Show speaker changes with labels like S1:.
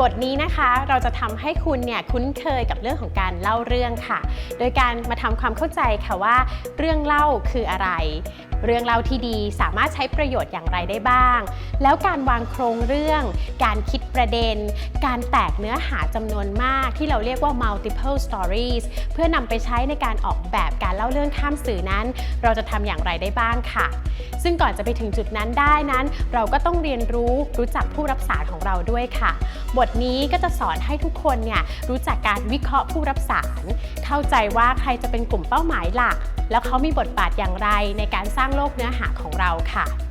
S1: บทนี้นะคะเราจะทำให้คุณเนี่ยคุ้นเคยกับเรื่องของการเล่าเรื่องค่ะ โดยการมาทำความเข้าใจค่ะว่า เรื่องเล่าคืออะไร เรื่องเล่าที่ดีสามารถใช้ประโยชน์อย่างไรได้บ้าง แล้วการวางโครงเรื่อง การคิดประเด็น การแตกเนื้อหาจำนวนมากที่เราเรียกว่า multiple stories เพื่อนำไปใช้ในการออกแบบการเล่าเรื่องข้ามสื่อนั้น เราจะทำอย่างไรได้บ้างค่ะ ซึ่งก่อนจะไปถึงจุดนั้นได้นั้น เราก็ต้องเรียนรู้รู้จักผู้รับสารของเราด้วยค่ะ บทนี้ก็จะสอนให้ทุกคนเนี่ยรู้จักการวิเคราะห์ผู้รับสาร เข้าใจว่าใครจะเป็นกลุ่มเป้าหมายหลัก แล้วเขามีบทบาทอย่างไรในการสร้างโลกเนื้อหาของเราค่ะ